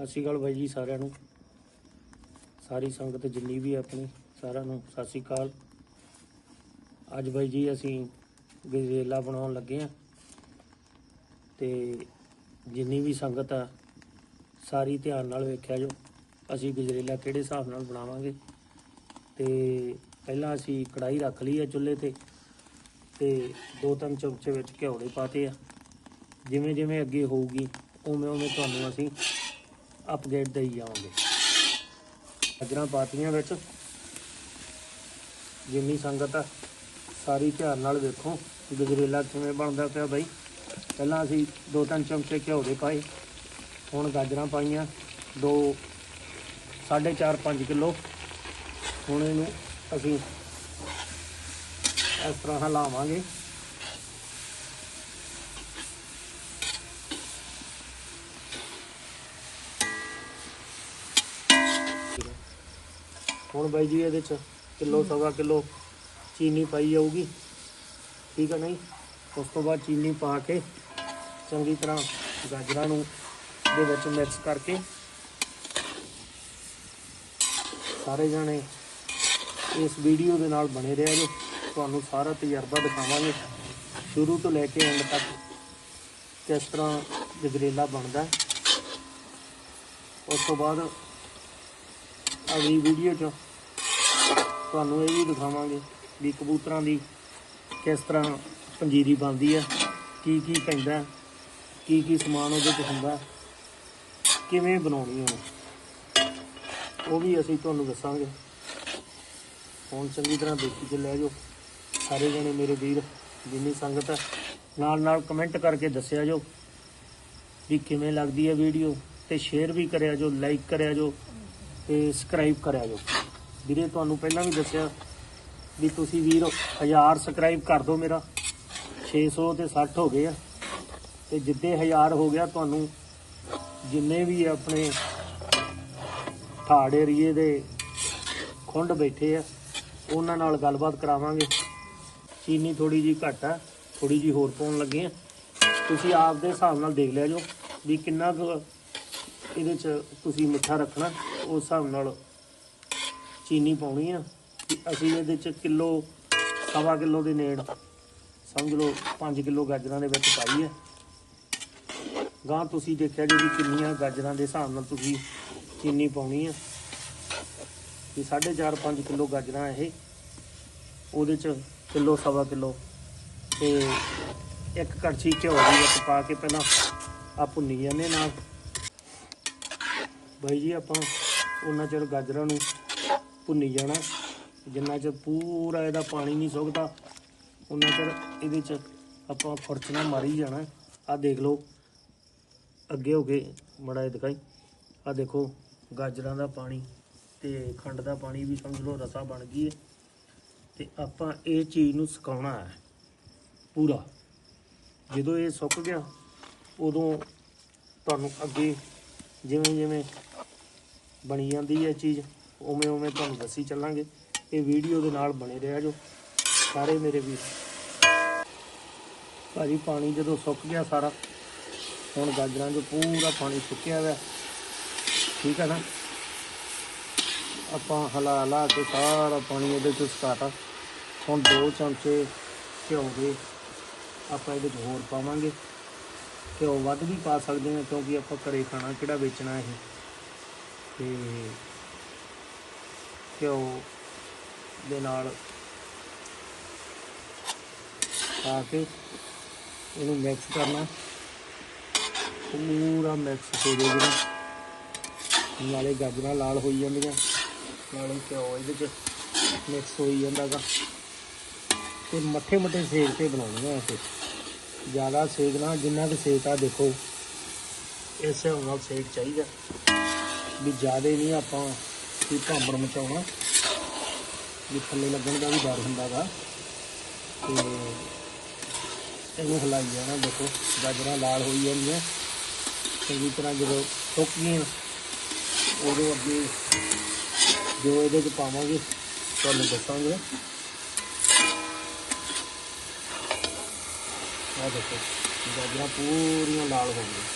ਸਤਿ ਸ਼੍ਰੀ ਅਕਾਲ ਬਾਈ ਜੀ ਸਾਰਿਆਂ ਨੂੰ। ਸਾਰੀ ਸੰਗਤ ਜਿੰਨੀ ਵੀ ਆਪਣੀ, ਸਾਰਿਆਂ ਨੂੰ ਸਤਿ ਸ਼੍ਰੀ ਅਕਾਲ। ਅੱਜ ਬਾਈ ਜੀ ਅਸੀਂ ਗਜਰੇਲਾ ਬਣਾਉਣ ਲੱਗੇ ਆ। ਤੇ ਜਿੰਨੀ ਵੀ ਸੰਗਤ ਆ, ਸਾਰੀ ਧਿਆਨ ਨਾਲ ਵੇਖਿਆ ਜੋ, ਅਸੀਂ ਗਜਰੇਲਾ ਕਿਹੜੇ ਹਿਸਾਬ ਨਾਲ ਬਣਾਵਾਂਗੇ। ਤੇ ਪਹਿਲਾਂ ਅਸੀਂ ਕੜਾਈ ਰੱਖ ਲਈ ਆ ਚੁੱਲ੍ਹੇ ਤੇ ਤੇ ਦੋ ਤਿੰਨ ਚਮਚੇ ਵਿੱਚ ਘਿਓ ਦੇ ਪਾਤੇ ਆ। ਜਿਵੇਂ ਜਿਵੇਂ ਅੱਗੇ ਹੋਊਗੀ ਉਵੇਂ ਉਵੇਂ ਤੁਹਾਨੂੰ ਅਸੀਂ ਅਪਡੇਟ ਦੇਈ ਜਾਵਾਂਗੇ ਗਾਜਰਾਂ ਪਾਤੀਆਂ ਵਿੱਚ ਜਿੰਨੀ ਸੰਗਤ ਆ, ਸਾਰੀ ਧਿਆਨ ਨਾਲ ਵੇਖੋ ਗਜਰੇਲਾ ਕਿਵੇਂ ਬਣਦਾ ਪਿਆ ਬਾਈ। ਪਹਿਲਾਂ ਅਸੀਂ ਦੋ ਤਿੰਨ ਚਮਚੇ ਘਿਓ ਦੇ ਪਾਏ, ਹੁਣ ਗਾਜਰਾਂ ਪਾਈਆਂ, ਦੋ 4.5 5 ਕਿਲੋ। ਹੁਣ ਇਹਨੂੰ ਅਸੀਂ ਇਸ ਤਰ੍ਹਾਂ ਹਿਲਾਵਾਂਗੇ। ਹੁਣ ਬਾਈ ਜੀ ਇਹਦੇ ਚ ਕਿਲੋ ਸਵਾ ਕਿਲੋ ਚੀਨੀ ਪਾਈ ਜਾਊਗੀ। ਠੀਕ ਹੈ ਨਹੀਂ? ਉਸ ਤੋਂ ਬਾਅਦ ਚੀਨੀ ਪਾ ਕੇ ਚੰਗੀ ਤਰ੍ਹਾਂ ਗਾਜਰਾਂ ਨੂੰ ਦੇ ਵਿੱਚ ਮਿਕਸ ਕਰਕੇ ਸਾਰੇ ਜਾਣੇ ਇਸ ਵੀਡੀਓ ਦੇ ਨਾਲ ਬਣੇ ਰਹਿਆ ਜੋ ਤੁਹਾਨੂੰ ਸਾਰਾ ਤਜਰਬਾ ਦਿਖਾਵਾਂਗੇ। ਸ਼ੁਰੂ ਤੋਂ ਲੈ ਕੇ ਐਂਡ ਤੱਕ ਕਿਸ ਤਰ੍ਹਾਂ ਗਜਰੇਲਾ ਬਣਦਾ। ਉਸ ਤੋਂ ਬਾਅਦ ਅਗਲੀ ਵੀਡੀਓ 'ਚ ਤੁਹਾਨੂੰ ਇਹ ਵੀ ਦਿਖਾਵਾਂਗੇ ਵੀ ਕਬੂਤਰਾਂ ਦੀ ਕਿਸ ਤਰ੍ਹਾਂ ਪੰਜੀਰੀ ਬਣਦੀ ਹੈ ਕੀ ਕੀ ਪੈਂਦਾ, ਕੀ ਕੀ ਸਮਾਨ ਉਹਦੇ 'ਚ ਹੁੰਦਾ, ਕਿਵੇਂ ਬਣਾਉਣੀ ਹੈ ਉਹ ਵੀ ਅਸੀਂ ਤੁਹਾਨੂੰ ਦੱਸਾਂਗੇ। ਹੁਣ ਚੰਗੀ ਤਰ੍ਹਾਂ ਦੇਖੀ ਚ ਲੈ ਜਾਓ। ਸਾਰੇ ਜਣੇ ਮੇਰੇ ਵੀਰ, ਜਿੰਨੀ ਸੰਗਤ ਹੈ ਨਾਲ ਨਾਲ ਕਮੈਂਟ ਕਰਕੇ ਦੱਸਿਆ ਜੋ ਵੀ ਕਿਵੇਂ ਲੱਗਦੀ ਹੈ ਵੀਡੀਓ ਤੇ ਸ਼ੇਅਰ ਵੀ ਕਰਿਆ ਜੋ ਲਾਈਕ ਕਰਿਆ ਜੋ ਤੇ ਸਬਸਕ੍ਰਾਈਬ ਕਰਿਆ ਜੋ। ਵੀਰੇ, ਤੁਹਾਨੂੰ ਪਹਿਲਾਂ ਵੀ ਦੱਸਿਆ ਵੀ ਤੁਸੀਂ ਵੀਰ 1000 ਸਬਸਕ੍ਰਾਈਬ ਕਰ ਦਿਓ ਮੇਰਾ। 600 ਤੇ 60 ਹੋ ਗਏ ਆ। ਤੇ ਜਿੱਦੇ 1000 ਹੋ ਗਿਆ, ਤੁਹਾਨੂੰ ਜਿੰਨੇ ਵੀ ਆਪਣੇ ਠਾੜ ਏਰੀਏ ਦੇ ਖੁੰਡ ਬੈਠੇ ਆ, ਉਹਨਾਂ ਨਾਲ ਗੱਲਬਾਤ ਕਰਾਵਾਂਗੇ। ਚੀਨੀ ਥੋੜੀ ਜੀ ਘੱਟ ਆ ਥੋੜੀ ਜੀ ਹੋਰ ਪਾਉਣ ਲੱਗੇ ਆ। ਤੁਸੀਂ ਆਪ ਦੇ ਹਿਸਾਬ ਨਾਲ ਦੇਖ ਲਿਆ ਜੋ ਵੀ ਕਿੰਨਾ ਕੁ ਇਹਦੇ ਚ ਤੁਸੀਂ ਮਿੱਠਾ ਰੱਖਣਾ। ਉਸ ਹਿਸਾਬ ਨਾਲ ਚੀਨੀ ਪਾਉਣੀ ਆ। ਅਸੀਂ ਇਹਦੇ ਚ ਕਿਲੋ, ਸਵਾ ਕਿਲੋ ਦੇ ਨੇੜ, ਸਮਝ ਲਓ 5 ਕਿਲੋ ਗਾਜਰਾਂ ਦੇ ਵਿੱਚ ਪਾਈ ਹੈ ਗਾਂ ਤੁਸੀਂ ਦੇਖਿਆ ਜੀ ਵੀ ਕਿੰਨੀਆਂ ਗਾਜਰਾਂ ਦੇ ਹਿਸਾਬ ਨਾਲ ਤੁਸੀਂ ਚੀਨੀ ਪਾਉਣੀ ਆ। ਵੀ 4.5 5 ਕਿਲੋ ਗਾਜਰਾਂ ਇਹ, ਉਹਦੇ ਚ ਕਿਲੋ, ਸਵਾ ਕਿਲੋ। ਤੇ ਇੱਕ ਕੜਛੀ ਘਿਓ ਦੀ ਵਿੱਚ ਪਾ ਕੇ ਪਹਿਲਾਂ ਆ ਭੁੰਨੀ ਜਾਂਦੇ ਨਾਲ। ਬਾਈ ਜੀ ਆਪਾਂ ਉਹਨਾਂ ਚਿਰ ਗਾਜਰਾਂ ਨੂੰ ਭੁੰਨੀ ਜਾਣਾ। ਜਿੰਨਾ ਚਿਰ ਪੂਰਾ ਇਹਦਾ ਪਾਣੀ ਨਹੀਂ ਸੁੱਕਦਾ, ਉਹਨਾਂ ਚਿਰ ਇਹਦੇ ਚ ਆਪਾਂ ਫੁਰਚਣਾ ਮਾਰੀ ਜਾਣਾ। ਆ ਦੇਖ ਲਓ, ਅੱਗੇ ਹੋ ਕੇ ਮੜਾ ਇਹ ਦਿਖਾਈ। ਆ ਦੇਖੋ, ਗਾਜਰਾਂ ਦਾ ਪਾਣੀ ਤੇ ਖੰਡ ਦਾ ਪਾਣੀ ਵੀ ਸਮਝ ਲਓ ਰਸਾ ਬਣ ਗਈ ਹੈ। ਤੇ ਆਪਾਂ ਇਹ ਚੀਜ਼ ਨੂੰ ਸੁਕਾਉਣਾ ਹੈ ਪੂਰਾ। ਜਦੋਂ ਇਹ ਸੁੱਕ ਗਿਆ, ਉਦੋਂ ਤੁਹਾਨੂੰ ਅੱਗੇ ਜਿਵੇਂ ਜਿਵੇਂ ਬਣੀ ਜਾਂਦੀ ਹੈ ਚੀਜ਼। ਉਵੇਂ ਉਵੇਂ ਤੁਹਾਨੂੰ ਦੱਸੀ ਚੱਲਾਂਗੇ। ਇਹ ਵੀਡੀਓ ਦੇ ਨਾਲ ਬਣੇ ਰਿਹਾ ਜੋ ਸਾਰੇ ਮੇਰੇ ਵੀਰ। ਭਾਜੀ, ਪਾਣੀ ਜਦੋਂ ਸੁੱਕ ਗਿਆ ਸਾਰਾ, ਹੁਣ ਗਾਜਰਾਂ 'ਚ ਪੂਰਾ ਪਾਣੀ ਸੁੱਕਿਆ ਹੋਇਆ। ਠੀਕ ਹੈ ਨਾ? ਆਪਾਂ ਹਲਾ ਹਲਾ ਕੇ ਸਾਰਾ ਪਾਣੀ ਇਹਦੇ ਚ ਸੁਕਾਤਾ। ਹੁਣ ਦੋ ਚਮਚੇ ਘਿਓ ਦੇ ਆਪਾਂ ਇਹਦੇ ਚ ਹੋਰ ਪਾਵਾਂਗੇ। ਘਿਓ ਵੱਧ ਵੀ ਪਾ ਸਕਦੇ ਹਾਂ, ਕਿਉਂਕਿ ਆਪਾਂ ਘਰੇ ਖਾਣਾ ਕਿਹੜਾ ਵੇਚਣਾ ਇਹ। ਤੇ ਘਿਓ ਦੇ ਨਾਲ ਪਾ ਕੇ ਇਹਨੂੰ ਮਿਕਸ ਕਰਨਾ। ਪੂਰਾ ਮਿਕਸ ਹੋ ਜਾਏਗਾ ਨਾਲੇ ਗਾਜਰਾਂ ਲਾਲ ਹੋਈ ਜਾਂਦੀਆਂ, ਨਾਲੇ ਘਿਓ ਇਹਦੇ ਚ ਮਿਕਸ ਹੋਈ ਜਾਂਦਾਗਾ। ਤੇ ਮੱਠੇ ਮੱਠੇ ਸੇਕ ਤੇ ਬਣਾਉਣੇ ਆ ਇਹ ਜ਼ਿਆਦਾ ਸੇਕ ਨਾ, ਜਿੰਨਾ ਕੁ ਸੇਕ ਆ ਦੇਖੋ, ਇਸੇ ਹਿਸਾਬ ਨਾਲ ਸੇਕ ਚਾਹੀਦਾ। ਵੀ ਜ਼ਿਆਦਾ ਨਹੀਂ ਆਪਾਂ ਵੀ ਭਾਂਬੜ ਮਚਾਉਣਾ। ਵੀ ਥੱਲੇ ਲੱਗਣ ਦਾ ਵੀ ਡਰ ਹੁੰਦਾ ਹੁੰਦਾਗਾ ਤੇ ਇਹਨੂੰ ਹਿਲਾਈ ਜਾਣਾ ਦੇਖੋ, ਗਾਜਰਾਂ ਲਾਲ ਹੋਈ ਜਾਂਦੀਆਂ ਚੰਗੀ ਤਰ੍ਹਾਂ ਜਦੋਂ ਸੁੱਕ ਗਈਆਂ ਉਦੋਂ ਅੱਗੇ ਜੋ ਇਹਦੇ ਚ ਪਾਵਾਂਗੇ, ਤੁਹਾਨੂੰ ਦੱਸਾਂਗੇ। ਆ ਦੇਖੋ, ਗਾਜਰਾਂ ਪੂਰੀਆਂ ਲਾਲ ਹੋ ਗਈਆਂ ਹੁਣ ਇਹਦੇ ਚ ਆਪਾਂ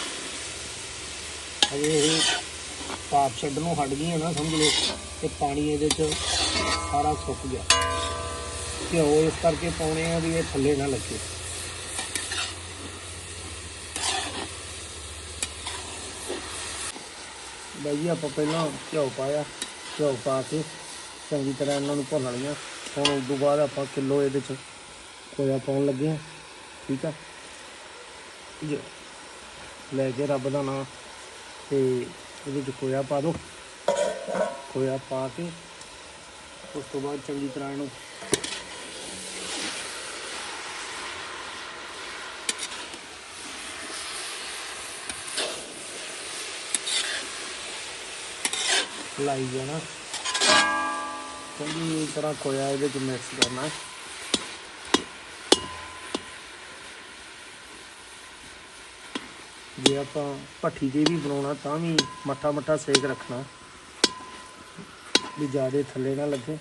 ਥੋੜੀ ਜਿਹੀ ਚੀਨੀ ਪਾ ਕੇ ਹਜੇ ਇਹ ਭਾਪ ਛੱਡਣੋਂ ਹਟ ਗਈਆਂ ਨਾ, ਸਮਝ ਲਓ, ਤੇ ਪਾਣੀ ਇਹਦੇ ਚ ਸਾਰਾ ਸੁੱਕ ਗਿਆ। ਘਿਓ ਇਸ ਕਰਕੇ ਪਾਉਣੇ ਆ ਵੀ ਇਹ ਥੱਲੇ ਨਾ ਲੱਗੇ। ਬਾਈ ਜੀ, ਆਪਾਂ ਪਹਿਲਾਂ ਘਿਓ ਪਾਇਆ, ਘਿਓ ਪਾ ਕੇ ਚੰਗੀ ਤਰ੍ਹਾਂ ਇਹਨਾਂ ਨੂੰ ਭੁੰਨ ਲਈਆਂ। ਹੁਣ ਉਸ ਤੋਂ ਬਾਅਦ ਆਪਾਂ ਕਿਲੋ ਇਹਦੇ ਚ ਖੋਇਆ ਪਾਉਣ ਲੱਗੇ ਹਾਂ ਠੀਕ ਆ? ਜੀ। ਲੈ ਕੇ ਰੱਬ ਦਾ ਨਾਮ। ਤੇ ਇਹਦੇ ਚ ਖੋਇਆ ਪਾ ਦਿਓ ਖੋਇਆ ਪਾ ਕੇ ਉਸ ਤੋਂ ਬਾਅਦ ਚੰਗੀ ਤਰ੍ਹਾਂ ਇਹਨੂੰ ਲਾਈ ਜਾਣਾ ਚੰਗੀ ਤਰ੍ਹਾਂ ਖੋਇਆ ਇਹਦੇ ਚ ਮਿਕਸ ਕਰਨਾ ਹੈ। ਜੇ ਆਪਾਂ ਭੱਠੀ ਤੇ ਵੀ ਬਣਾਉਣਾ ਤਾਂ ਵੀ ਮੱਠਾ ਮੱਠਾ ਸੇਕ ਰੱਖਣਾ। ਵੀ ਜ਼ਿਆਦਾ ਥੱਲੇ ਨਾ ਲੱਗੇ।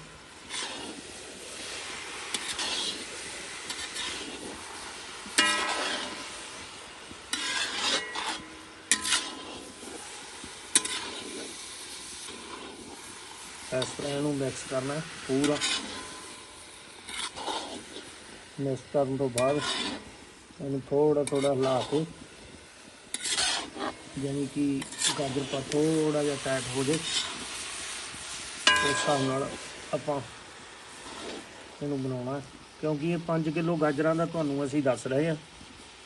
ਇਸ ਤਰ੍ਹਾਂ ਇਹਨੂੰ ਮਿਕਸ ਕਰਨਾ ਪੂਰਾ। ਮਿਕਸ ਕਰਨ ਤੋਂ ਬਾਅਦ ਇਹਨੂੰ ਥੋੜਾ ਥੋੜਾ ਹਿਲਾ ਕੇ ਯਾਨੀ ਕਿ ਗਾਜਰ ਪਾ ਥੋੜਾ ਜਿਹਾ ਟਾਈਟ ਹੋ ਜੇ। ਉਸ ਹਿਸਾਬ ਨਾਲ ਆਪਾਂ ਇਹਨੂੰ ਬਣਾਉਣਾ ਕਿਉਂਕਿ ਇਹ 5 ਕਿਲੋ ਗਾਜਰਾਂ ਦਾ ਤੁਹਾਨੂੰ ਅਸੀਂ ਦੱਸ ਰਹੇ ਹਾਂ।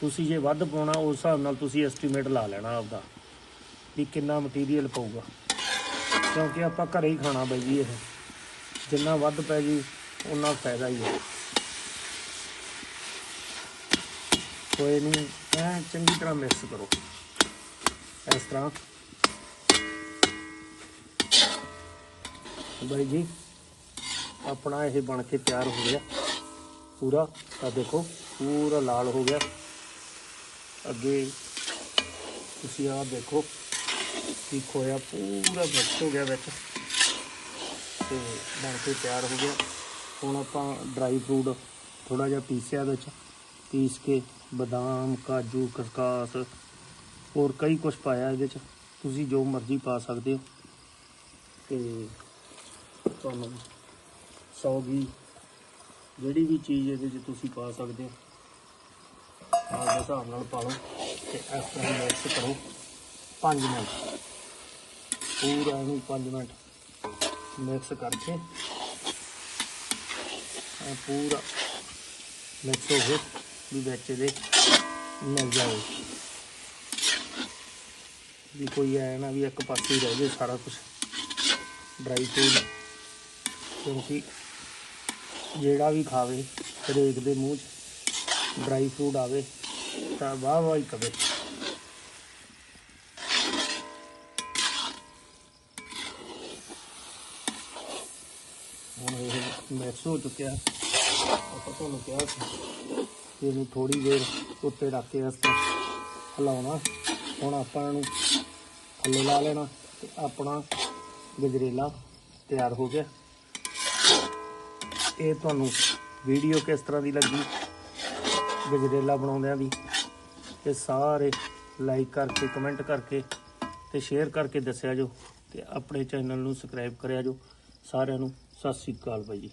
ਤੁਸੀਂ ਜੇ ਵੱਧ ਪਾਉਣਾ, ਉਸ ਹਿਸਾਬ ਨਾਲ ਤੁਸੀਂ ਐਸਟੀਮੇਟ ਲਾ ਲੈਣਾ ਆਪਦਾ ਵੀ ਕਿੰਨਾ ਮਟੀਰੀਅਲ ਪਊਗਾ। ਕਿਉਂਕਿ ਆਪਾਂ ਘਰੇ ਹੀ ਖਾਣਾ ਬਈ ਜੀ ਇਹ। ਜਿੰਨਾ ਵੱਧ ਪੈ ਜੀ ਉਨਾ ਫਾਇਦਾ ਹੀ ਹੈ। ਕੋਈ ਨਹੀਂ, ਐ ਚੰਗੀ ਤਰ੍ਹਾਂ ਮਿਕਸ ਕਰੋ। ਇਸ ਤਰ੍ਹਾਂ ਬਾਈ ਜੀ, ਆਪਣਾ ਇਹ ਬਣ ਕੇ ਤਿਆਰ ਹੋ ਗਿਆ। ਪੂਰਾ ਆ ਦੇਖੋ, ਪੂਰਾ ਲਾਲ ਹੋ ਗਿਆ। ਅੱਗੇ ਤੁਸੀਂ ਆਹ ਦੇਖੋ ਕਿ ਖੋਇਆ ਪੂਰਾ ਮਿਕਸ ਹੋ ਗਿਆ ਵਿੱਚ। ਤੇ ਬਣ ਕੇ ਤਿਆਰ ਹੋ ਗਿਆ। ਹੁਣ ਆਪਾਂ ਡਰਾਈ ਫਰੂਟ ਥੋੜਾ ਜਿਹਾ ਪੀਸਿਆ ਵਿੱਚ। ਪੀਸ ਕੇ ਬਦਾਮ, ਕਾਜੂ ਖਸਖਾਸ ਹੋਰ ਕਈ ਕੁਝ ਪਾਇਆ ਇਹਦੇ ਚ। ਤੁਸੀਂ ਜੋ ਮਰਜ਼ੀ ਪਾ ਸਕਦੇ ਹੋ। ਤੇ ਤੁਹਾਨੂੰ ਸੌਗੀ ਜਿਹੜੀ ਵੀ ਚੀਜ਼ ਇਹਦੇ ਚ ਤੁਸੀਂ ਪਾ ਸਕਦੇ ਹੋ ਆਪਦੇ ਹਿਸਾਬ ਨਾਲ ਪਾ ਲਓ ਤੇ ਇਸ ਤਰ੍ਹਾਂ ਮਿਕਸ ਕਰੋ। 5 ਮਿੰਟ। ਪੂਰਾ ਇਹਨੂੰ 5 ਮਿੰਟ ਮਿਕਸ ਕਰਕੇ ਪੂਰਾ ਮਿਕਸ ਹੋ ਗਿਆ ਵੀ ਵਿੱਚ ਇਹਦੇ ਮਿਲ ਜਾਵੇ। ਵੀ ਕੋਈ ਐ ਨਾ ਵੀ ਇੱਕ ਪਾਸੇ ਰਹਿ ਜਾਵੇ ਸਾਰਾ ਕੁਝ ਡਰਾਈ ਫਰੂਟ ਕਿਉਂਕਿ ਜਿਹੜਾ ਵੀ ਖਾਵੇ, ਹਰੇਕ ਦੇ ਮੂੰਹ 'ਚ ਡਰਾਈ ਫਰੂਟ ਆਵੇ, ਤਾਂ ਵਾਹ ਵਾਹ ਹੀ ਕਵੇ। ਹੁਣ ਇਹ ਮਿਕਸ ਹੋ ਚੁੱਕਿਆ। ਆਪਾਂ ਤੁਹਾਨੂੰ ਕਿਹਾ ਸੀ ਇਹਨੂੰ ਥੋੜੀ ਦੇਰ ਉੱਤੇ ਰੱਖ ਕੇ ਇਸ ਤਰ੍ਹਾਂ ਹਿਲਾਉਣਾ। ਹੁਣ ਆਪਾਂ ਇਹਨੂੰ ਥੱਲੇ ਲਾ ਲੈਣਾ ਤੇ ਆਪਣਾ ਗਜਰੇਲਾ ਤਿਆਰ ਹੋ ਗਿਆ। ਇਹ ਤੁਹਾਨੂੰ ਵੀਡੀਓ ਕਿਸ ਤਰ੍ਹਾਂ ਦੀ ਲੱਗੀ? ਗਜਰੇਲਾ ਬਣਾਉਂਦਿਆਂ ਦੀ ਤੇ ਸਾਰੇ ਲਾਈਕ ਕਰਕੇ ਕਮੈਂਟ ਕਰਕੇ ਤੇ ਸ਼ੇਅਰ ਕਰਕੇ ਦੱਸਿਆ ਜੋ ਤੇ ਆਪਣੇ ਚੈਨਲ ਨੂੰ ਸਬਸਕ੍ਰਾਈਬ ਕਰਿਆ ਜੋ। ਸਾਰਿਆਂ ਨੂੰ ਸਤਿ ਸ੍ਰੀ ਅਕਾਲ ਬਾਈ ਜੀ।